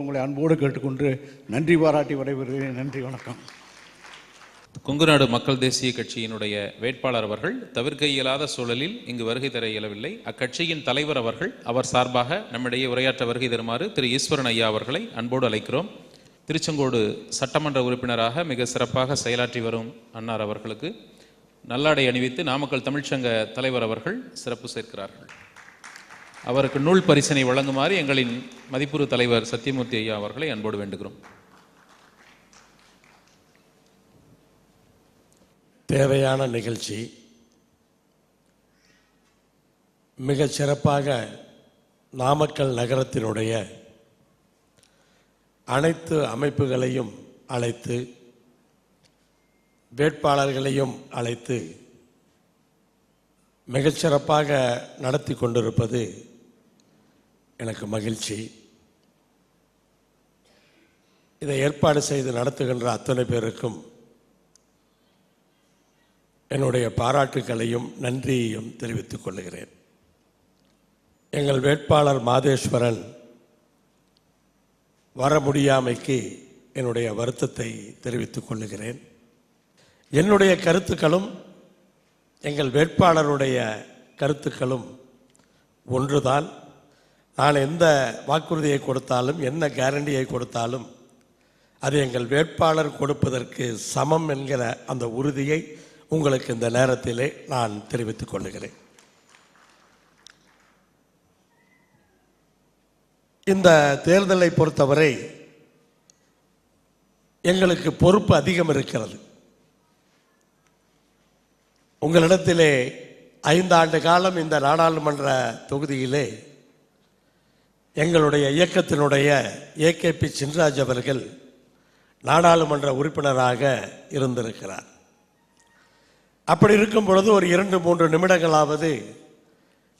உங்களை அன்போடு கேட்டுக்கொண்டு நன்றி பாராட்டி விடைபெறுகிறேன். நன்றி வணக்கம். கொங்குநாடு மக்கள் தேசிய கட்சியினுடைய வேட்பாளர் அவர்கள் தவிர்க்க இயலாத சூழலில் இங்கு வருகை தர இயலவில்லை. அக்கட்சியின் தலைவர் அவர்கள் அவர் சார்பாக நம்மிடையே உரையாற்ற வருகை தருமாறு திரு ஈஸ்வரன் ஐயா அவர்களை அன்போடு அழைக்கிறோம். திருச்செங்கோடு சட்டமன்ற உறுப்பினராக மிக சிறப்பாக செயலாற்றி வரும் அன்னார் அவர்களுக்கு நல்லாடை அணிவித்து நாமக்கல் தமிழ்ச்சங்க தலைவர் அவர்கள் சிறப்பு சேர்க்கிறார்கள். அவருக்கு நூல் பரிசனை வழங்குமாறு எங்களின் மதிப்புறு தலைவர் சத்தியமூர்த்தி ஐயா அவர்களை அன்போடு வேண்டுகிறோம். தேவையான நிகழ்ச்சி மிக சிறப்பாக நாமக்கல் நகரத்தினுடைய அனைத்து அமைப்புகளையும் அழைத்து வேட்பாளர்களையும் அழைத்து மிகச்சிறப்பாக நடத்தி கொண்டிருப்பது எனக்கு மகிழ்ச்சி. இதை ஏற்பாடு செய்து நடத்துகின்ற அத்தனை பேருக்கும் என்னுடைய பாராட்டுக்களையும் நன்றியையும் தெரிவித்துக் கொள்கிறேன். எங்கள் வேட்பாளர் மாதேஸ்வரன் வர முடியாமைக்கு என்னுடைய வருத்தத்தை தெரிவித்துக் கொள்ளுகிறேன் என்னுடைய கருத்துக்களும் எங்கள் வேட்பாளருடைய கருத்துக்களும் ஒன்றுதான். நான் எந்த வாக்குறுதியை கொடுத்தாலும் என்ன கேரண்டியை கொடுத்தாலும் அது எங்கள் வேட்பாளர் கொடுப்பதற்கு சமம் என்கிற அந்த உறுதியை உங்களுக்கு இந்த நேரத்திலே நான் தெரிவித்துக் கொள்ளுகிறேன் இந்த தேர்தலை பொறுத்தவரை எங்களுக்கு பொறுப்பு அதிகம் இருக்கிறது. உங்களிடத்திலே ஐந்தாண்டு காலம் இந்த நாடாளுமன்ற தொகுதியிலே எங்களுடைய இயக்கத்தினுடைய ஏகேபி சின்ராஜ் அவர்கள் நாடாளுமன்ற உறுப்பினராக இருந்திருக்கிறார். அப்படி இருக்கும் பொழுது ஒரு இரண்டு மூன்று நிமிடங்களாவது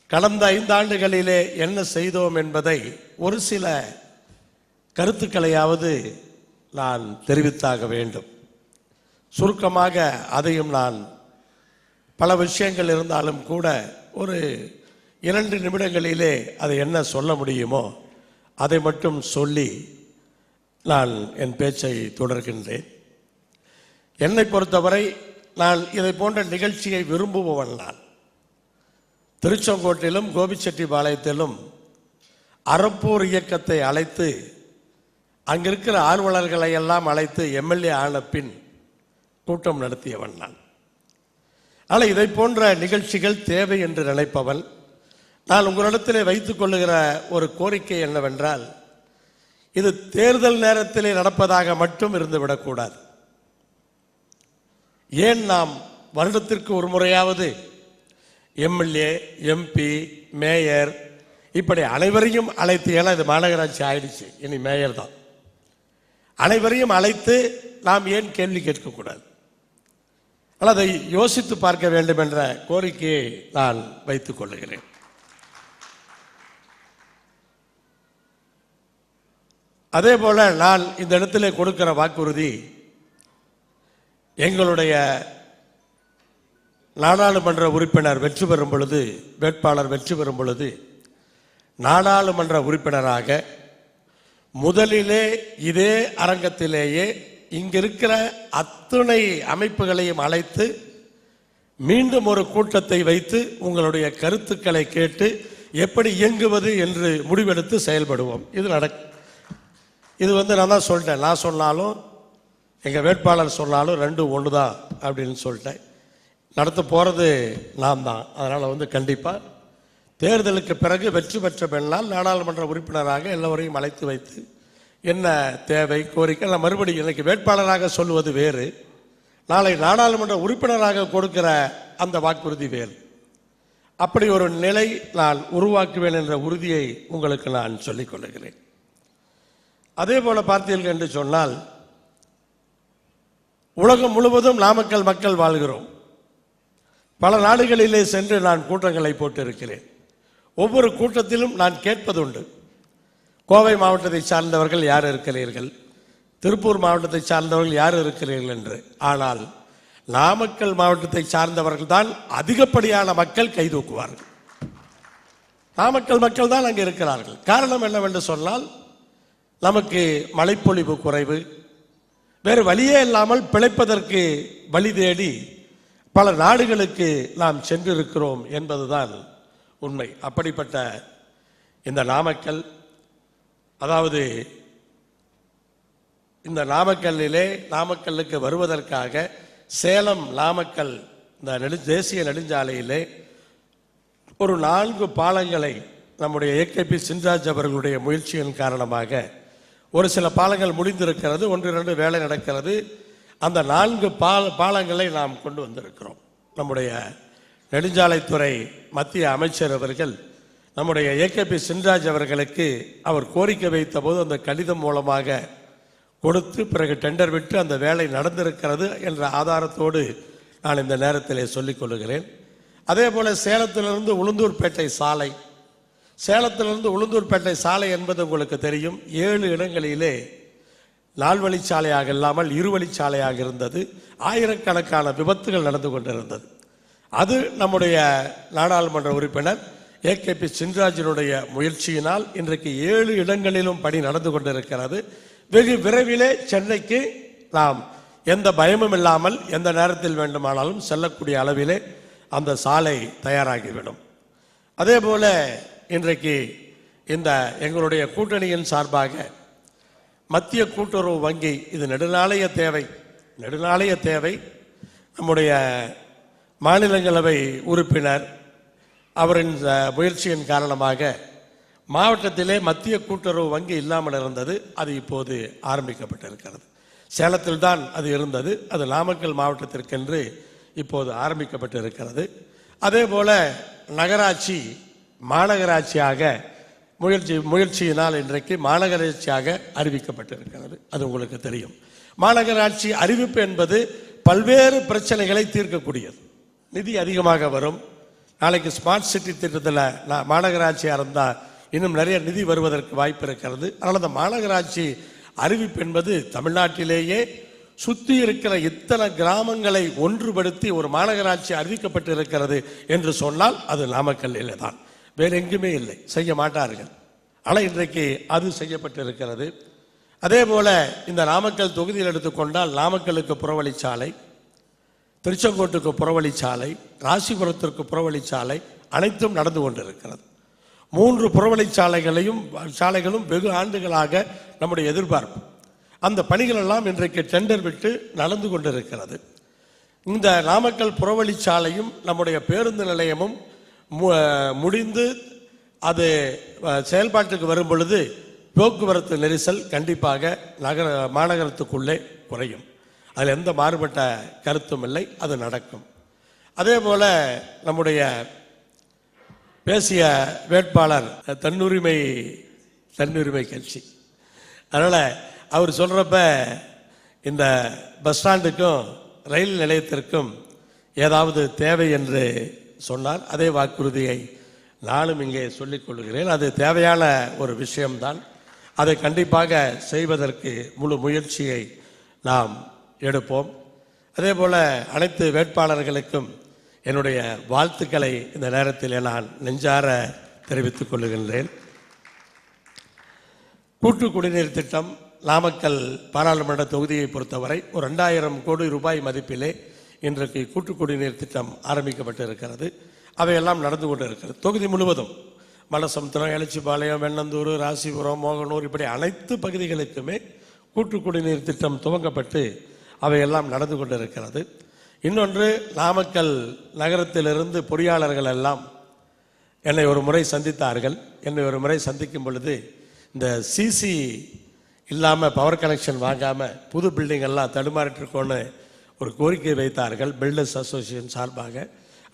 கடந்த ஐந்தாண்டுகளிலே என்ன செய்தோம் என்பதை ஒரு சில கருத்துக்களையாவது நான் தெரிவித்தாக வேண்டும். சுருக்கமாக அதையும் நான் பல விஷயங்கள் இருந்தாலும் கூட ஒரு இரண்டு நிமிடங்களிலே அதை என்ன சொல்ல முடியுமோ அதை மட்டும் சொல்லி நான் என் பேச்சை தொடர்கின்றேன். என்னை பொறுத்தவரை நான் இதை போன்ற நிகழ்ச்சியை விரும்புபவன் நான். திருச்செங்கோட்டிலும் கோபிச்செட்டிப்பாளையத்திலும் அறப்போர் இயக்கத்தை அழைத்து அங்கிருக்கிற ஆர்வலர்களை எல்லாம் அழைத்து எம்எல்ஏ ஆன பின் கூட்டம் நடத்தியவன் நான். ஆனால் இதை போன்ற நிகழ்ச்சிகள் தேவை என்று நினைப்பவன் நான் உங்களிடத்திலே வைத்துக் கொள்ளுகிற ஒரு கோரிக்கை என்னவென்றால் இது தேர்தல் நேரத்திலே நடப்பதாக மட்டும் இருந்துவிடக்கூடாது ஏன் நாம் வருடத்திற்கு ஒரு முறையாவது எம்எல்ஏ எம்பி மேயர் இப்படி அனைவரையும் அழைத்து ஏன்னா இது மாநகராட்சி ஆயிடுச்சு இனி மேயர் தான். அனைவரையும் அழைத்து நாம் ஏன் கேள்வி கேட்கக்கூடாது? ஆனால் அதை யோசித்து பார்க்க வேண்டும் என்ற கோரிக்கையை நான் வைத்துக் கொள்கிறேன் அதே போல நான் இந்த இடத்துல கொடுக்கிற வாக்குறுதி எங்களுடைய நாடாளுமன்ற உறுப்பினர் வெற்றி பெறும் பொழுது வேட்பாளர் வெற்றி பெறும் பொழுது நாடாளுமன்ற உறுப்பினராக முதலிலே இதே அரங்கத்திலேயே இங்கிருக்கிற அத்துணை அமைப்புகளையும் அழைத்து மீண்டும் ஒரு கூட்டத்தை வைத்து உங்களுடைய கருத்துக்களை கேட்டு எப்படி இயங்குவது என்று முடிவெடுத்து செயல்படுவோம். இது நடக் இது வந்து நான் தான் சொல்லிட்டேன். நான் சொன்னாலும் எங்கள் வேட்பாளர் சொன்னாலும் ரெண்டும் ஒன்று தான் அப்படின்னு சொல்லிட்டேன். நடத்த போகிறது நான் தான். அதனால் வந்து கண்டிப்பாக தேர்தலுக்கு பிறகு வெற்றி பெற்ற பெண்ணால் நாடாளுமன்ற உறுப்பினராக எல்லோரையும் அழைத்து வைத்து என்ன தேவை கோரிக்கை? நான் மறுபடியும் இன்றைக்கு வேட்பாளராக சொல்லுவது வேறு. நாளை நாடாளுமன்ற உறுப்பினராக கொடுக்கிற அந்த வாக்குறுதி வேறு. அப்படி ஒரு நிலை நான் உருவாக்குவேன் என்ற உறுதியை உங்களுக்கு நான் சொல்லிக் கொள்கிறேன். அதே போல பார்த்தீர்கள் என்று சொன்னால் உலகம் முழுவதும் நாமக்கல் மக்கள் வாழ்கிறோம். பல நாடுகளிலே சென்று நான் கூட்டங்களை போட்டிருக்கிறேன். ஒவ்வொரு கூட்டத்திலும் நான் கேட்பதுண்டு. கோவை மாவட்டத்தை சார்ந்தவர்கள் யார் இருக்கிறீர்கள்? திருப்பூர் மாவட்டத்தை சார்ந்தவர்கள் யார் இருக்கிறீர்கள் என்று. ஆனால் நாமக்கல் மாவட்டத்தை சார்ந்தவர்கள் தான் அதிகப்படியான மக்கள் கைதூக்குவார்கள் நாமக்கல் மக்கள் தான் அங்கே இருக்கிறார்கள். காரணம் என்னவென்று சொன்னால் நமக்கு மழைப்பொழிவு குறைவு. வேறு வழியே இல்லாமல் பிழைப்பதற்கு வழி தேடி பல நாடுகளுக்கு நாம் சென்றிருக்கிறோம் என்பதுதான் உண்மை. அப்படிப்பட்ட இந்த நாமக்கல் அதாவது இந்த நாமக்கல்லிலே நாமக்கல்லுக்கு வருவதற்காக சேலம் நாமக்கல் இந்த நெடு தேசிய நெடுஞ்சாலையிலே ஒரு நான்கு பாலங்களை நம்முடைய ஏகேபி சின்ராஜ் அவர்களுடைய முயற்சியின் காரணமாக ஒரு சில பாலங்கள் முடிந்திருக்கிறது ஒன்று இரண்டு வேலை நடக்கிறது. அந்த நான்கு பால பாலங்களை நாம் கொண்டு வந்திருக்கிறோம். நம்முடைய நெடுஞ்சாலைத்துறை மத்திய அமைச்சர் அவர்கள் நம்முடைய ஏகேபி சின்ராஜ் அவர்களுக்கு அவர் கோரிக்கை வைத்த போது அந்த கடிதம் மூலமாக கொடுத்து பிறகு டெண்டர் விட்டு அந்த வேலை நடந்திருக்கிறது என்ற ஆதாரத்தோடு நான் இந்த நேரத்திலே சொல்லிக் கொள்கிறேன். அதே போல் சேலத்திலிருந்து உளுந்தூர்பேட்டை சாலை சேலத்திலிருந்து உளுந்தூர்பேட்டை சாலை என்பது உங்களுக்கு தெரியும். ஏழு இடங்களிலே நால்வழிச்சாலையாக இல்லாமல் இருவழிச்சாலையாக இருந்தது. ஆயிரக்கணக்கான விபத்துகள் நடந்து கொண்டிருந்தது. அது நம்முடைய நாடாளுமன்ற உறுப்பினர் ஏகேபி சின்ராஜனுடைய முயற்சியினால் இன்றைக்கு ஏழு இடங்களிலும் பணி நடந்து கொண்டிருக்கிறது. வெகு விரைவிலே சென்னைக்கு நாம் எந்த பயமும் இல்லாமல் எந்த நேரத்தில் வேண்டுமானாலும் செல்லக்கூடிய அளவிலே அந்த சாலை தயாராகிவிடும். அதே போல இன்றைக்கு இந்த எங்களுடைய கூட்டணியின் சார்பாக மத்திய கூட்டுறவு வங்கி இது நெடுநாளைய தேவை நெடுநாளைய தேவை. நம்முடைய மாநிலங்களவை உறுப்பினர் அவரின் முயற்சியின் காரணமாக மாவட்டத்திலே மத்திய கூட்டுறவு வங்கி இல்லாமல் இருந்தது. அது இப்போது ஆரம்பிக்கப்பட்டிருக்கிறது. சேலத்தில் தான் அது இருந்தது. அது நாமக்கல் மாவட்டத்திற்கென்று இப்போது ஆரம்பிக்கப்பட்டிருக்கிறது. அதே போல நகராட்சி மாநகராட்சியாக முயற்சி முயற்சியினால் இன்றைக்கு மாநகராட்சியாக அறிவிக்கப்பட்டிருக்கிறது. அது உங்களுக்கு தெரியும். மாநகராட்சி அறிவிப்பு என்பது பல்வேறு பிரச்சனைகளை தீர்க்கக்கூடியது. நிதி அதிகமாக வரும். நாளைக்கு ஸ்மார்ட் சிட்டி திட்டத்தில் நான் மாநகராட்சியாக இருந்தால் இன்னும் நிறைய நிதி வருவதற்கு வாய்ப்பு இருக்கிறது. அதனால் அந்த மாநகராட்சி அறிவிப்பு என்பது தமிழ்நாட்டிலேயே சுற்றி இருக்கிற இத்தனை கிராமங்களை ஒன்றுபடுத்தி ஒரு மாநகராட்சி அறிவிக்கப்பட்டு இருக்கிறது என்று சொன்னால் அது நாமக்கல்லிலே தான். வேற எங்குமே இல்லை. செய்ய மாட்டார்கள். ஆனால் இன்றைக்கு அது செய்யப்பட்டிருக்கிறது. அதே போல இந்த நாமக்கல் தொகுதியில் எடுத்துக்கொண்டால் நாமக்கலுக்கு புறவழிச்சாலை திருச்செங்கோட்டுக்கு புறவழிச்சாலை ராசிபுரத்திற்கு புறவழிச்சாலை அனைத்தும் நடந்து கொண்டிருக்கிறது. மூன்று புறவழிச்சாலைகளையும் சாலைகளும் வெகு ஆண்டுகளாக நம்முடைய எதிர்பார்ப்பு. அந்த பணிகள் எல்லாம் இன்றைக்கு டெண்டர் விட்டு நடந்து கொண்டிருக்கிறது. இந்த நாமக்கல் புறவழிச்சாலையும் நம்முடைய பேருந்து நிலையமும் முடிந்து அது செயல்பாட்டுக்கு வரும் பொழுது போக்குவரத்து நெரிசல் கண்டிப்பாக நகர மாநகரத்துக்குள்ளே குறையும். அதில் எந்த மாறுபட்ட கருத்தும் இல்லை அது நடக்கும். அதே போல் நம்முடைய பேசிய வேட்பாளர் தன்னுரிமை தன்னுரிமை கட்சி. அதனால் அவர் சொல்கிறப்ப இந்த பஸ் ஸ்டாண்டுக்கும் ரயில் நிலையத்திற்கும் ஏதாவது தேவை என்று சொன்னார். அதே வாக்குறுதியை நானும் இங்கே சொல்லிக் கொள்கிறேன். அது தேவையான ஒரு விஷயம்தான். அதை கண்டிப்பாக செய்வதற்கு முழு முயற்சியை நாம் எடுப்போம். அதே போல் அனைத்து வேட்பாளர்களுக்கும் என்னுடைய வாழ்த்துக்களை இந்த நேரத்தில் நான் நெஞ்சார தெரிவித்துக் கொள்கின்றேன். கூட்டு குடிநீர் திட்டம் நாமக்கல் பாராளுமன்ற தொகுதியை பொறுத்தவரை ஒரு ரெண்டாயிரம் கோடி ரூபாய் மதிப்பிலே இன்றைக்கு கூட்டு குடிநீர் திட்டம் ஆரம்பிக்கப்பட்டு இருக்கிறது அவையெல்லாம் நடந்து கொண்டு இருக்கிறது தொகுதி முழுவதும் மலசமுத்திரம் எழுச்சிபாளையம் வெண்ணந்தூர் ராசிபுரம் மோகனூர் இப்படி அனைத்து பகுதிகளுக்குமே கூட்டு குடிநீர் திட்டம் துவங்கப்பட்டு அவையெல்லாம் நடந்து கொண்டு இருக்கிறது இன்னொன்று நாமக்கல் நகரத்திலிருந்து பொறியாளர்கள் எல்லாம் என்னை ஒரு முறை சந்தித்தார்கள். என்னை ஒரு முறை சந்திக்கும் பொழுது இந்த சிசி இல்லாமல் பவர் கனெக்ஷன் வாங்காமல் புது பில்டிங் எல்லாம் தடுமாறிட்டு இருக்கோன்னு ஒரு கோரிக்கை வைத்தார்கள் பில்டர்ஸ் அசோசியேஷன் சார்பாக.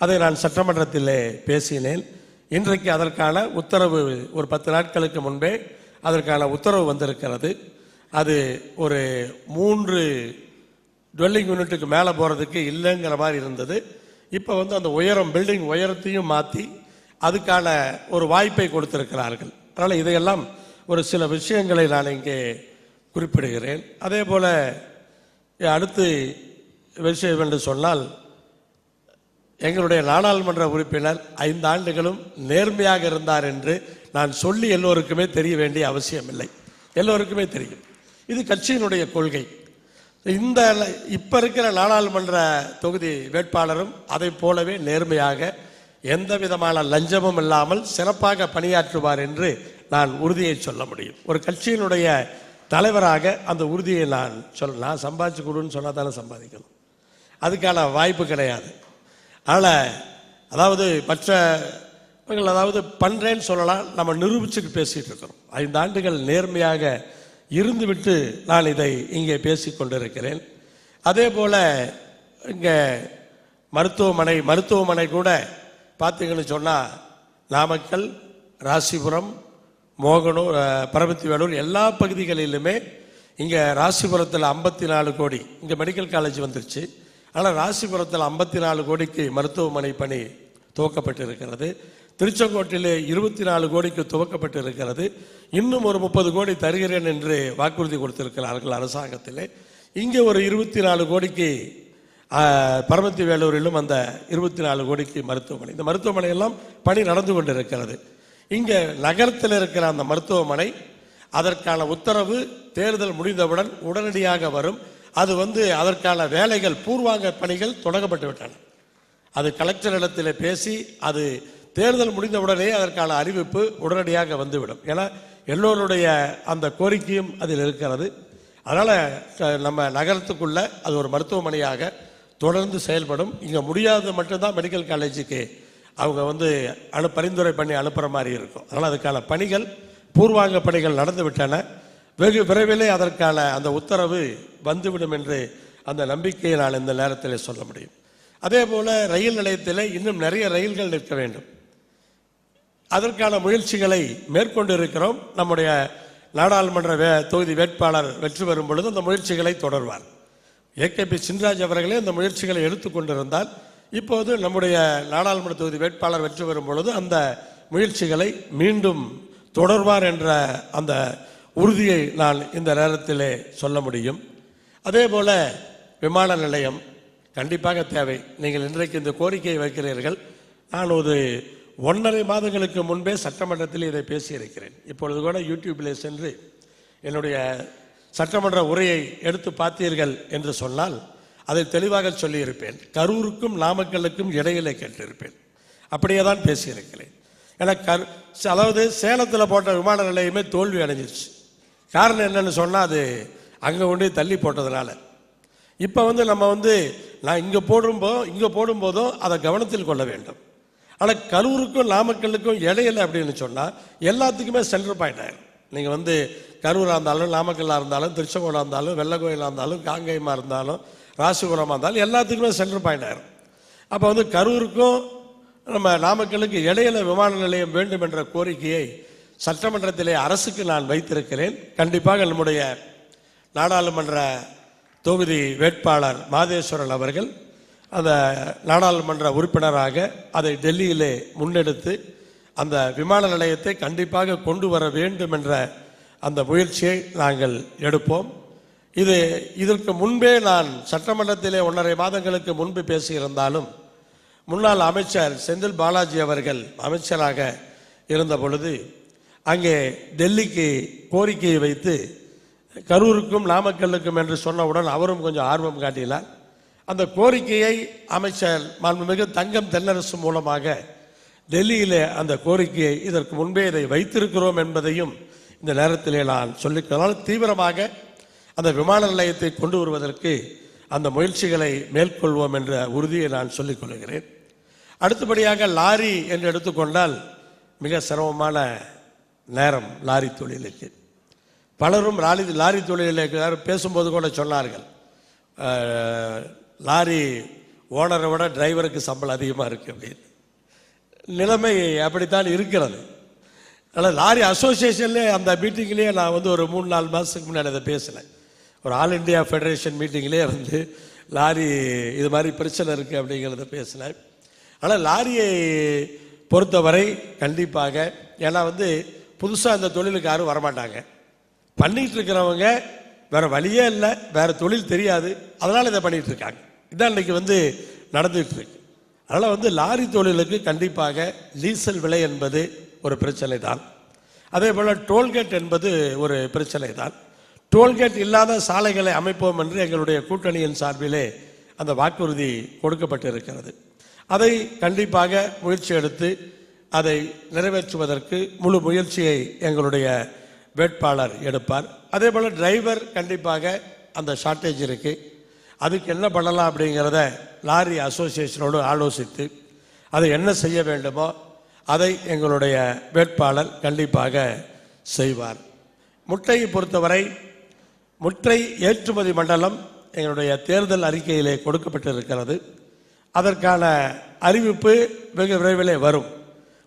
அதை நான் சட்டமன்றத்திலே பேசினேன். இன்றைக்கு அதற்கான உத்தரவு ஒரு பத்து நாட்களுக்கு முன்பே அதற்கான உத்தரவு வந்திருக்கிறது. அது ஒரு மூன்று டுவெல்லிங் யூனிட்டுக்கு மேலே போகிறதுக்கு இல்லைங்கிற மாதிரி இருந்தது. இப்போ வந்து அந்த உயரம் பில்டிங் உயரத்தையும் மாற்றி அதுக்கான ஒரு வாய்ப்பை கொடுத்திருக்கிறார்கள். அதனால் இதையெல்லாம் ஒரு சில விஷயங்களை நான் இங்கே குறிப்பிடுகிறேன். அதே போல் அடுத்து விஷயம் என்று சொன்னால் எங்களுடைய நாடாளுமன்ற உறுப்பினர் ஐந்து ஆண்டுகளும் நேர்மையாக இருந்தார் என்று நான் சொல்லி எல்லோருக்குமே தெரிய வேண்டிய அவசியம் இல்லை எல்லோருக்குமே தெரியும். இது கட்சியினுடைய கொள்கை. இந்த இப்ப இருக்கிற நாடாளுமன்ற தொகுதி வேட்பாளரும் அதை போலவே நேர்மையாக எந்த விதமான லஞ்சமும் இல்லாமல் சிறப்பாக பணியாற்றுவார் என்று நான் உறுதியை சொல்ல முடியும். ஒரு கட்சியினுடைய தலைவராக அந்த உறுதியை நான் சொல்ல நான் சம்பாதிச்சு கொடுன்னு சொன்னால் தானே சம்பாதிக்கணும். அதுக்கான வாய்ப்பு கிடையாது. அதனால் அதாவது மற்ற அதாவது பண்ணுறேன்னு சொல்லலாம் நம்ம நிரூபிச்சுட்டு பேசிகிட்டு இருக்கிறோம். ஐந்து ஆண்டுகள் நேர்மையாக இருந்துவிட்டு நான் இதை இங்கே பேசி கொண்டிருக்கிறேன். அதே போல் இங்கே மருத்துவமனை மருத்துவமனை கூட பார்த்தீங்கன்னு சொன்னால் நாமக்கல் ராசிபுரம் மோகனூர் அஹ், பரமத்தி வேலூர் எல்லா பகுதிகளிலுமே இங்கே ராசிபுரத்தில் ஐம்பத்தி நாலு கோடி இங்கே மெடிக்கல் காலேஜ் வந்துருச்சு. ஆனால் ராசிபுரத்தில் ஐம்பத்தி நாலு கோடிக்கு மருத்துவமனை பணி துவக்கப்பட்டிருக்கிறது. திருச்செங்கோட்டிலே இருபத்தி நாலு கோடிக்கு துவக்கப்பட்டிருக்கிறது. இன்னும் ஒரு முப்பது கோடி தருகிறேன் என்று வாக்குறுதி கொடுத்திருக்கிறார்கள் அரசாங்கத்திலே. இங்கே ஒரு இருபத்தி நாலு கோடிக்கு பரமத்தி வேலூரிலும் அந்த இருபத்தி நாலு கோடிக்கு மருத்துவமனை. இந்த மருத்துவமனையெல்லாம் பணி நடந்து கொண்டிருக்கிறது. இங்கே நகரத்தில் இருக்கிற அந்த மருத்துவமனை அதற்கான உத்தரவு தேர்தல் முடிந்தவுடன் உடனடியாக வரும். அது வந்து அதற்கான வேலைகள் பூர்வாங்க பணிகள் தொடங்கப்பட்டு விட்டன. அது கலெக்டர் இடத்தில் பேசி அது தேர்தல் முடிந்தவுடனே அதற்கான அறிவிப்பு உடனடியாக வந்துவிடும். ஏன்னா எல்லோருடைய அந்த கோரிக்கையும் அதில் இருக்கிறது. அதனால் நம்ம நகரத்துக்குள்ள அது ஒரு மருத்துவமனையாக தொடர்ந்து செயல்படும். இங்கே முடியாதது மட்டும்தான் மெடிக்கல் காலேஜுக்கு அவங்க வந்து அனு பரிந்துரை பண்ணி அனுப்புகிற மாதிரி இருக்கும். அதனால் அதுக்கான பணிகள் பூர்வாங்க பணிகள் நடந்துவிட்டன வெகு விரைவிலே அதற்கான அந்த உத்தரவு வந்துவிடும் என்று அந்த நம்பிக்கையை நான் இந்த நேரத்தில் சொல்ல முடியும். அதே போல ரயில் நிலையத்தில் இன்னும் நிறைய ரயில்கள் நிற்க வேண்டும். அதற்கான முயற்சிகளை மேற்கொண்டு இருக்கிறோம் நம்முடைய நாடாளுமன்ற வே தொகுதி வேட்பாளர் வெற்றி பெறும் பொழுது அந்த முயற்சிகளை தொடர்வார். ஏகேபி சின்ராஜ் அவர்களே அந்த முயற்சிகளை எடுத்துக்கொண்டிருந்தால் இப்போது நம்முடைய நாடாளுமன்ற தொகுதி வேட்பாளர் வெற்றி பெறும் பொழுது அந்த முயற்சிகளை மீண்டும் தொடர்வார் என்ற அந்த உறுதியை நான் இந்த நேரத்திலே சொல்ல முடியும். அதே போல் விமான நிலையம் கண்டிப்பாக தேவை. நீங்கள் இன்றைக்கு இந்த கோரிக்கையை வைக்கிறீர்கள். நான் ஒரு ஒன்றரை மாதங்களுக்கு முன்பே சட்டமன்றத்தில் இதை பேசியிருக்கிறேன். இப்பொழுது கூட யூடியூப்பிலே சென்று என்னுடைய சட்டமன்ற உரையை எடுத்து பார்த்தீர்கள் என்று சொன்னால் அதை தெளிவாக சொல்லியிருப்பேன். கரூருக்கும் நாமக்கல்லுக்கும் இடையிலே கேட்டிருப்பேன். அப்படியே தான் பேசியிருக்கிறேன். ஏன்னா கரு அதாவது சேலத்தில் போட்ட விமான நிலையமே தோல்வி அடைஞ்சிருச்சு. காரணம் என்னன்னு சொன்னால் அது அங்கே கொண்டு தள்ளி போட்டதுனால. இப்போ வந்து நம்ம வந்து நான் இங்கே போடும்போ இங்கே போடும்போதும் அதை கவனத்தில் கொள்ள வேண்டும். ஆனால் கரூருக்கும் நாமக்கல்லுக்கும் இடையில அப்படின்னு சொன்னால் எல்லாத்துக்குமே சென்டர் பாயிண்ட் ஆயிரும். நீங்கள் வந்து கரூராக இருந்தாலும் நாமக்கல்லாக இருந்தாலும் திருச்செங்கோடாக இருந்தாலும் வெள்ளக்கோயிலாக இருந்தாலும் காங்கேயமாக இருந்தாலும் ராசிபுரமாக இருந்தாலும் எல்லாத்துக்குமே சென்டர் பாயிண்ட் ஆயிரும். அப்போ வந்து கரூருக்கும் நம்ம நாமக்கலுக்கு இடையில விமான நிலையம் வேண்டும் என்ற கோரிக்கையை சட்டமன்றத்திலே அரசுக்கு நான் வைத்திருக்கிறேன். கண்டிப்பாக நம்முடைய நாடாளுமன்ற தொகுதி வேட்பாளர் மாதேஸ்வரன் அவர்கள் அந்த நாடாளுமன்ற உறுப்பினராக அதை டெல்லியிலே முன்னெடுத்து அந்த விமான நிலையத்தை கண்டிப்பாக கொண்டு வர வேண்டும் என்ற அந்த முயற்சியை நாங்கள் எடுப்போம். இது இதற்கு முன்பே நான் சட்டமன்றத்திலே ஒன்றரை மாதங்களுக்கு முன்பு பேசியிருந்தாலும் முன்னாள் அமைச்சர் செந்தில் பாலாஜி அவர்கள் அமைச்சராக இருந்த பொழுது அங்கே டெல்லிக்கு கோரிக்கையை வைத்து கரூருக்கும் நாமக்கல்லுக்கும் என்று சொன்னவுடன் அவரும் கொஞ்சம் ஆர்வம் காட்டினார். அந்த கோரிக்கையை அமைச்சர் மாண்புமிகு தங்கம் தென்னரசு மூலமாக டெல்லியிலே அந்த கோரிக்கையை இதற்கு முன்பே இதை வைத்திருக்கிறோம் என்பதையும் இந்த நேரத்திலே நான் சொல்லிக்கிறதால் தீவிரமாக அந்த விமான நிலையத்தை கொண்டு வருவதற்கு அந்த முயற்சிகளை மேற்கொள்வோம் என்ற உறுதியை நான் சொல்லிக் கொள்கிறேன். அடுத்தபடியாக லாரி என்று எடுத்துக்கொண்டால் மிக சிரமமான நேரம் லாரி தொழிலுக்கு. பலரும் லாரி லாரி தொழிலுக்கு பேசும்போது கூட சொன்னார்கள். லாரி ஓனரை விட டிரைவருக்கு சம்பளம் அதிகமாக இருக்கு அப்படின்னு. நிலைமை அப்படித்தான் இருக்கிறது. ஆனால் லாரி அசோசியேஷன்லேயே அந்த மீட்டிங்லேயே நான் வந்து ஒரு மூணு நாலு மாதத்துக்கு முன்னாடி அதை பேசினேன். ஒரு ஆல் இந்தியா ஃபெடரேஷன் மீட்டிங்லேயே வந்து லாரி இது மாதிரி பிரச்சனை இருக்குது அப்படிங்கிறத பேசினேன். ஆனால் லாரியை பொறுத்தவரை கண்டிப்பாக ஏன்னா வந்து புதுசாக இந்த தொழிலுக்கு யாரும் வரமாட்டாங்க. பண்ணிட்டு இருக்கிறவங்க வேற வழியே இல்லை வேற தொழில் தெரியாது. அதனால இதை பண்ணிட்டு இருக்காங்க. இதான் இன்னைக்கு வந்து நடந்துட்டு இருக்கு. அதனால வந்து லாரி தொழிலுக்கு கண்டிப்பாக டீசல் விலை என்பது ஒரு பிரச்சனை தான் அதே போல் டோல்கேட் என்பது ஒரு பிரச்சனை தான் டோல்கேட் இல்லாத சாலைகளை அமைப்போம் என்று எங்களுடைய கூட்டணியின் சார்பிலே அந்த வாக்குறுதி கொடுக்கப்பட்டிருக்கிறது. அதை கண்டிப்பாக முயற்சி எடுத்து அதை நிறைவேற்றுவதற்கு முழு முயற்சியை எங்களுடைய வேட்பாளர் எடுப்பார். அதே போல் டிரைவர் கண்டிப்பாக அந்த ஷார்ட்டேஜ் இருக்குது அதுக்கு என்ன பண்ணலாம் அப்படிங்கிறத லாரி அசோசியேஷனோடு ஆலோசித்து அதை என்ன செய்ய வேண்டுமோ அதை எங்களுடைய வேட்பாளர் கண்டிப்பாக செய்வார். முட்டையை பொறுத்தவரை முட்டை ஏற்றுமதி மண்டலம் எங்களுடைய தேர்தல் அறிக்கையிலே கொடுக்கப்பட்டிருக்கிறது. அதற்கான அறிவிப்பு வெகு விரைவிலே வரும்.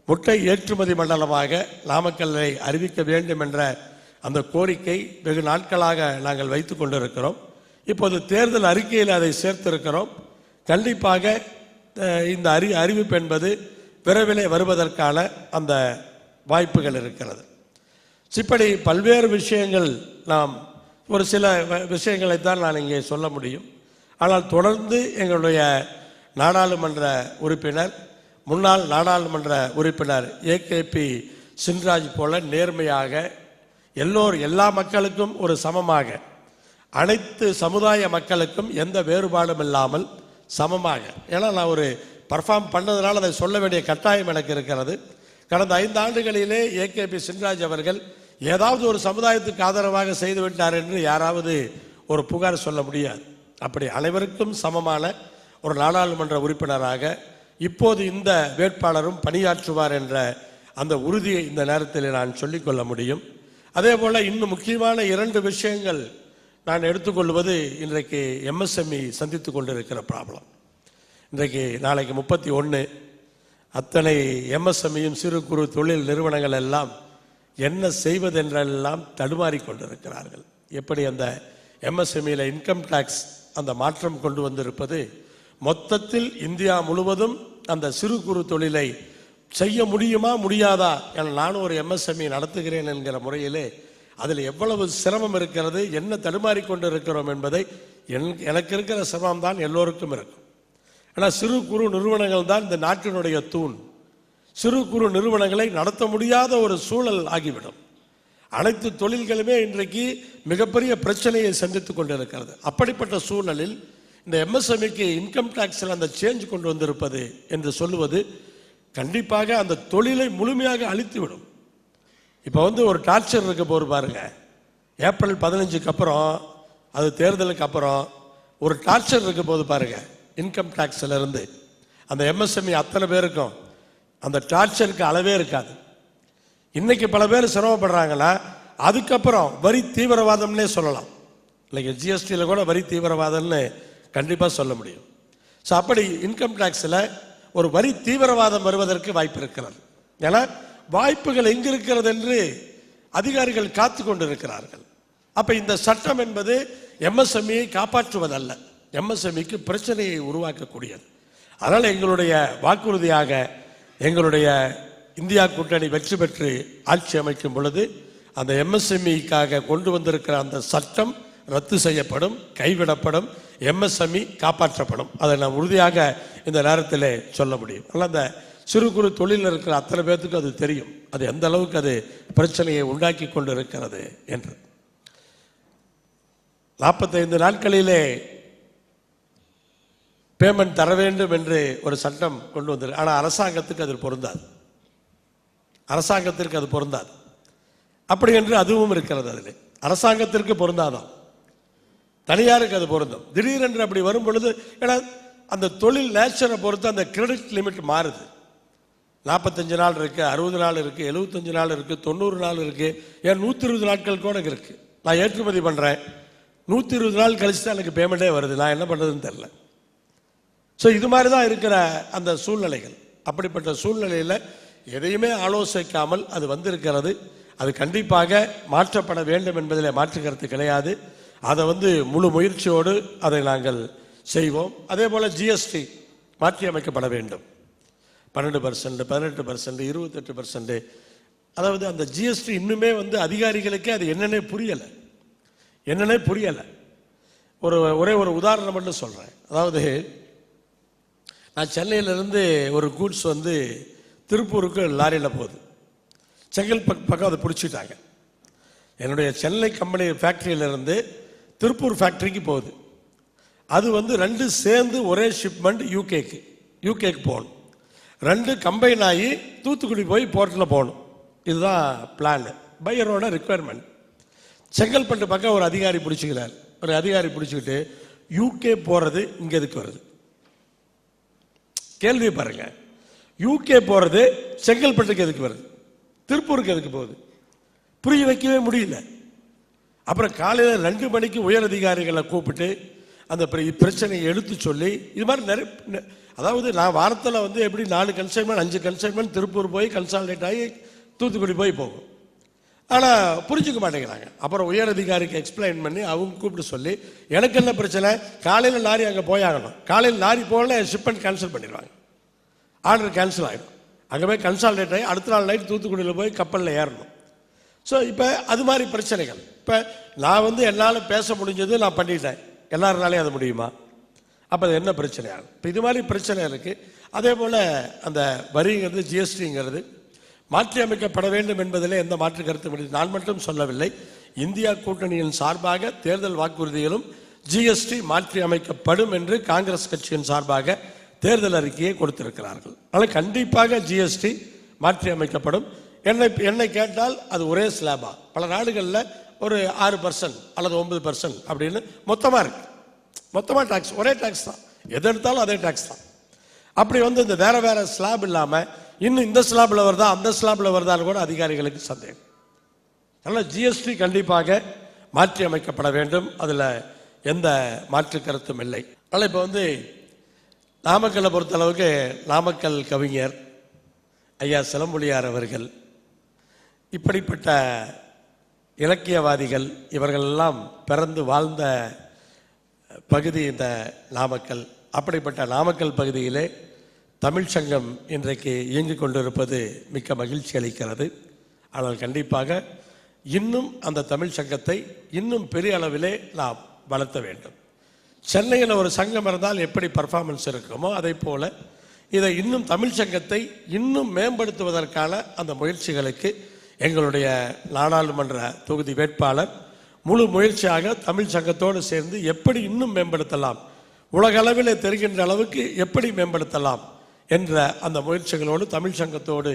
முட்டை ஏற்றுமதி மண்டலமாக நாமக்கல்லை அறிவிக்க வேண்டும் என்ற அந்த கோரிக்கை வெகு நாட்களாக நாங்கள் வைத்து கொண்டிருக்கிறோம். இப்போது தேர்தல் அறிக்கையில் அதை சேர்த்திருக்கிறோம். கண்டிப்பாக இந்த அறி அறிவிப்பு என்பது விரைவிலே வருவதற்கான அந்த வாய்ப்புகள் இருக்கிறது. இப்படி பல்வேறு விஷயங்கள் நாம் ஒரு சில வ- விஷயங்களைத்தான் நான் இங்கே சொல்ல முடியும். ஆனால் தொடர்ந்து எங்களுடைய நாடாளுமன்ற உறுப்பினர் முன்னாள் நாடாளுமன்ற உறுப்பினர் ஏகேபி சின்ராஜ் போல நேர்மையாக எல்லோர் எல்லா மக்களுக்கும் ஒரு சமமாக. அனைத்து சமுதாய மக்களுக்கும் எந்த வேறுபாடும் இல்லாமல் சமமாக. ஏன்னா நான் ஒரு பர்ஃபார்ம் பண்ணதுனால அதை சொல்ல வேண்டிய கட்டாயம் எனக்கு இருக்கிறது. கடந்த ஐந்து ஆண்டுகளிலே ஏகேபி சின்ராஜ் அவர்கள் ஏதாவது ஒரு சமுதாயத்துக்கு ஆதரவாக செய்து விட்டார் என்று யாராவது ஒரு புகார் சொல்ல முடியாது. அப்படி அனைவருக்கும் சமமான ஒரு நாடாளுமன்ற உறுப்பினராக இப்போது இந்த வேட்பாளரும் பணியாற்றுவார் என்ற அந்த உறுதியை இந்த நேரத்தில் நான் சொல்லிக்கொள்ள முடியும். அதே போல இன்னும் முக்கியமான இரண்டு விஷயங்கள் நான் எடுத்துக்கொள்வது இன்றைக்கு எம்எஸ்எம்இ சந்தித்து கொண்டிருக்கிற ப்ராப்ளம் இன்றைக்கு நாளைக்கு முப்பத்தி ஒன்று அத்தனை எம்எஸ்எம்இயும் சிறு குறு தொழில் நிறுவனங்கள் எல்லாம் என்ன செய்வதென்றெல்லாம் தடுமாறி கொண்டிருக்கிறார்கள். எப்படி அந்த எம்எஸ்எம்இல இன்கம் டேக்ஸ் அந்த மாற்றம் கொண்டு வந்திருப்பது? மொத்தத்தில் இந்தியா முழுவதும் அந்த சிறு குறு தொழிலை செய்ய முடியுமா முடியாதா என நானும் ஒரு எம்எஸ்எம்இ நடத்துகிறேன் என்கிற முறையிலே அதில் எவ்வளவு சிரமம் இருக்கிறது என்ன தடுமாறி கொண்டு இருக்கிறோம் என்பதை என் எனக்கு இருக்கிற சிரமம் தான் எல்லோருக்கும் இருக்கும். ஆனால் சிறு குறு நிறுவனங்கள் தான் இந்த நாட்டினுடைய தூண். சிறு குறு நிறுவனங்களை நடத்த முடியாத ஒரு சூழல் ஆகிவிடும். அனைத்து தொழில்களுமே இன்றைக்கு மிகப்பெரிய பிரச்சனையை சந்தித்துக் கொண்டிருக்கிறது. அப்படிப்பட்ட சூழலில் இந்த எம்எஸ்எம்இக்கு இன்கம் டேக்ஸில் அந்த சேஞ்ச் கொண்டு வந்திருப்பது என்று சொல்லுவது கண்டிப்பாக அந்த தொழிலை முழுமையாக அழித்துவிடும். இப்போ வந்து ஒரு டார்ச்சர் இருக்க போது பாருங்கள் ஏப்ரல் பதினஞ்சுக்கு அப்புறம் அது தேர்தலுக்கு அப்புறம் ஒரு டார்ச்சர் இருக்க போது பாருங்கள் இன்கம் டேக்ஸ்லேருந்து அந்த எம்எஸ்எம்இ அத்தனை பேருக்கும் அந்த டார்ச்சருக்கு அளவே இருக்காது. இன்றைக்கி பல பேர் சிரமப்படுறாங்கன்னா அதுக்கப்புறம் வரி தீவிரவாதம்னே சொல்லலாம். இன்னைக்கு ஜிஎஸ்டியில் கூட வரி தீவிரவாதம்னு கண்டிப்பாக சொல்ல முடியும். ஸோ அப்படி இன்கம் டேக்ஸில் ஒரு வரி தீவிரவாதம் வருவதற்கு வாய்ப்பு இருக்கிறது. ஏன்னா வாய்ப்புகள் எங்கே இருக்கிறது என்று அதிகாரிகள் காத்து கொண்டிருக்கிறார்கள். அப்போ இந்த சட்டம் என்பது எம்எஸ்எம்இயை காப்பாற்றுவதல்ல. எம்எஸ்எம்இக்கு பிரச்சனையை உருவாக்கக்கூடியது. அதனால் எங்களுடைய வாக்குறுதியாக எங்களுடைய இந்தியா கூட்டணி வெற்றி பெற்று ஆட்சி அமைக்கும் பொழுது அந்த எம்எஸ்எம்இக்காக கொண்டு வந்திருக்கிற அந்த சட்டம் ரத்து செய்யப்படும் கைவிடப்படும். எம்எஸ்எம்இ காப்பாற்றப்படும். அதை நான் உறுதியாக இந்த நேரத்தில் சொல்ல முடியும். அதனால் அந்த சிறு குறு தொழிலில் இருக்கிற அத்தனை பேர்த்துக்கு அது தெரியும். அது எந்த அளவுக்கு அது பிரச்சனையை உண்டாக்கி கொண்டு இருக்கிறது என்று. நாற்பத்தைந்து நாட்களிலே பேமெண்ட் தர வேண்டும் என்று ஒரு சட்டம் கொண்டு வந்தது ஆனால் அரசாங்கத்துக்கு அது பொருந்தாது. அரசாங்கத்திற்கு அது பொருந்தாது. அப்படி என்று அதுவும் இருக்கிறது அதில். அரசாங்கத்திற்கு பொருந்தாதான். தனியாருக்கு அது பொருந்தும். திடீரென்று அப்படி வரும் பொழுது ஏன்னா அந்த தொழில் நேச்சரை பொறுத்து அந்த கிரெடிட் லிமிட் மாறுது. நாற்பத்தஞ்சு நாள் இருக்குது அறுபது நாள் இருக்குது எழுபத்தஞ்சு நாள் இருக்குது தொண்ணூறு நாள் இருக்குது ஏன் நூற்றி இருபது நாட்கள் கூட இருக்குது நான் ஏற்றுமதி பண்ணுறேன் நூற்றி இருபது நாள் கழிச்சு தான் எனக்கு பேமெண்ட்டே வருது. நான் என்ன பண்ணுறதுன்னு தெரில ஸோ இது மாதிரி தான் இருக்கிற அந்த சூழ்நிலைகள். அப்படிப்பட்ட சூழ்நிலையில் எதையுமே ஆலோசிக்காமல் அது வந்திருக்கிறது. அது கண்டிப்பாக மாற்றப்பட வேண்டும் என்பதில் மாற்று கருத்து கிடையாது. அதை வந்து முழு முயற்சியோடு அதை நாங்கள் செய்வோம். அதே போல் ஜிஎஸ்டி மாற்றி அமைக்கப்பட வேண்டும். பன்னெண்டு பர்சன்ட் பதினெட்டு பர்சன்ட் இருபத்தெட்டு பர்சன்ட் அதாவது அந்த ஜிஎஸ்டி இன்னுமே வந்து அதிகாரிகளுக்கே அது என்னென்னே புரியலை. என்னன்னே புரியலை. ஒரு ஒரே ஒரு உதாரணம் மட்டும் சொல்கிறேன் அதாவது நான் சென்னையிலேருந்து ஒரு கூட்ஸ் வந்து திருப்பூருக்கு லாரியில் போகுது. செங்கல் பக்கம் அதை பிடிச்சிட்டாங்க. என்னுடைய சென்னை கம்பெனி ஃபேக்ட்ரியிலேருந்து திருப்பூர் ஃபேக்ட்ரிக்கு போகுது. அது வந்து ரெண்டு சேர்ந்து ஒரே ஷிப்மெண்ட் யூகேக்கு யூகேக்கு போகணும். ரெண்டு கம்பைன் ஆகி தூத்துக்குடி போய் போர்ட்டில் போகணும். இதுதான் பிளான் பையரோட ரிக்குவயர்மெண்ட் செங்கல்பட்டு பக்கம் ஒரு அதிகாரி பிடிச்சிக்கிறார். ஒரு அதிகாரி பிடிச்சிக்கிட்டு யூகே போகிறது இங்கே எதுக்கு வருது? கேள்வி பாருங்க. யூகே போகிறது செங்கல்பட்டுக்கு எதுக்கு வருது? திருப்பூருக்கு எதுக்கு போகுது? புரிய வைக்கவே முடியல. அப்புறம் காலையில் ரெண்டு மணிக்கு உயர் அதிகாரிகளை கூப்பிட்டு அந்த பிர- பிரச்சனையை எடுத்து சொல்லி இது மாதிரி நிறைய அதாவது நான் வாரத்தில் வந்து எப்படி நாலு கன்சைன்மெண்ட் அஞ்சு கன்சைன்மெண்ட் திருப்பூர் போய் கன்சால்டேட் ஆகி தூத்துக்குடி போய் போகும். ஆனால் புரிஞ்சுக்க மாட்டேங்கிறாங்க. அப்புறம் உயர் அதிகாரிக்கு எக்ஸ்பிளைன் பண்ணி அவங்க கூப்பிட்டு சொல்லி எனக்கு என்ன பிரச்சனை? காலையில் லாரி அங்கே போயாகணும். காலையில் லாரி போகல ஷிப்மெண்ட் கேன்சல் பண்ணிடுவாங்க. ஆர்டர் கேன்சல் ஆகிடும் அங்கே போய் கன்சால்டேட் ஆகி அடுத்த நாள் நைட் தூத்துக்குடியில் போய் கப்பலில் ஏறணும். ஸோ இப்போ அது மாதிரி பிரச்சனைகள். இப்போ நான் வந்து என்னால் பேச முடிஞ்சது நான் பண்ணிட்டேன். எல்லாருனாலையும் அது முடியுமா? அப்போ அது என்ன பிரச்சனையாக இப்போ இது மாதிரி பிரச்சனை இருக்குது அதே போல் அந்த வரிங்கிறது ஜிஎஸ்டிங்கிறது மாற்றி அமைக்கப்பட வேண்டும் என்பதில் எந்த மாற்று கருத்து முடியும் நான் மட்டும் சொல்லவில்லை. இந்தியா கூட்டணியின் சார்பாக தேர்தல் வாக்குறுதிகளும் ஜிஎஸ்டி மாற்றி அமைக்கப்படும் என்று காங்கிரஸ் கட்சியின் சார்பாக தேர்தல் அறிக்கையை கொடுத்திருக்கிறார்கள். அதனால் கண்டிப்பாக ஜிஎஸ்டி மாற்றி அமைக்கப்படும். என்னை என்னை கேட்டால் அது ஒரே ஸ்லாபா பல நாடுகளில் ஒரு ஆறு பர்சன்ட் அல்லது ஒன்பது பர்சன்ட் அப்படின்னு மொத்தமாக இருக்கு. மொத்தமாக டாக்ஸ் ஒரே டாக்ஸ் தான். எது எடுத்தாலும் அதே டாக்ஸ் தான். அப்படி வந்து இந்த வேற வேற ஸ்லாப் இல்லாமல் இன்னும் இந்த ஸ்லாப்ல வருதா அந்த ஸ்லாப்ல வருதான்னு கூட அதிகாரிகளுக்கு சந்தேகம். அதனால் ஜிஎஸ்டி கண்டிப்பாக மாற்றி அமைக்கப்பட வேண்டும். அதில் எந்த மாற்று கருத்தும் இல்லை. அதனால் இப்போ வந்து நாமக்கல்லை பொறுத்தளவுக்கு நாமக்கல் கவிஞர் ஐயா சிலம்பொலியார் அவர்கள் இப்படிப்பட்ட இலக்கியவாதிகள் இவர்களெல்லாம் பிறந்து வாழ்ந்த பகுதி இந்த நாமக்கல். அப்படிப்பட்ட நாமக்கல் பகுதியிலே தமிழ் சங்கம் இன்றைக்கு இயங்கிக் கொண்டிருப்பது மிக்க மகிழ்ச்சி அளிக்கிறது. ஆனால் கண்டிப்பாக இன்னும் அந்த தமிழ் சங்கத்தை இன்னும் பெரிய அளவிலே நாம் வளர்த்த வேண்டும். சென்னையில் ஒரு சங்கம் இருந்தால் எப்படி பர்ஃபார்மன்ஸ் இருக்குமோ அதே போல இதை இன்னும் தமிழ் சங்கத்தை இன்னும் மேம்படுத்துவதற்கான அந்த முயற்சிகளுக்கு எங்களுடைய நாடாளுமன்ற தொகுதி வேட்பாளர் முழு முயற்சியாக தமிழ் சங்கத்தோடு சேர்ந்து எப்படி இன்னும் மேம்படுத்தலாம்? உலக அளவில் தெரிகின்ற அளவுக்கு எப்படி மேம்படுத்தலாம்? என்ற அந்த முயற்சிகளோடு தமிழ் சங்கத்தோடு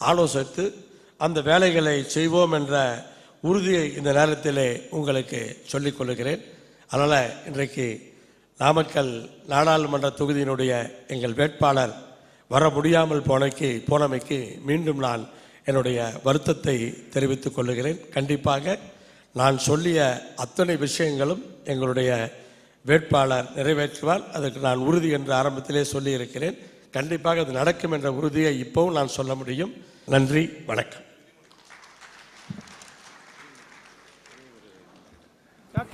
ஆலோசித்து அந்த வேலைகளை செய்வோம் என்ற உறுதியை இந்த நேரத்திலே உங்களுக்கு சொல்லிக் கொள்கிறேன். அதனால் இன்றைக்கு நாமக்கல் நாடாளுமன்ற தொகுதியினுடைய எங்கள் வேட்பாளர் வர முடியாமல் போனக்கு போனமைக்கு மீண்டும் நான் என்னுடைய வருத்தத்தை தெரிவித்துக் கொள்ளுகிறேன் கண்டிப்பாக நான் சொல்லிய அத்தனை விஷயங்களும் எங்களுடைய வேட்பாளர் நிறைவேற்றுவார். அதற்கு நான் உறுதி என்று ஆரம்பத்திலே சொல்லியிருக்கிறேன். கண்டிப்பாக அது நடக்கும் என்ற உறுதியை இப்போவும் நான் சொல்ல முடியும். நன்றி வணக்கம்.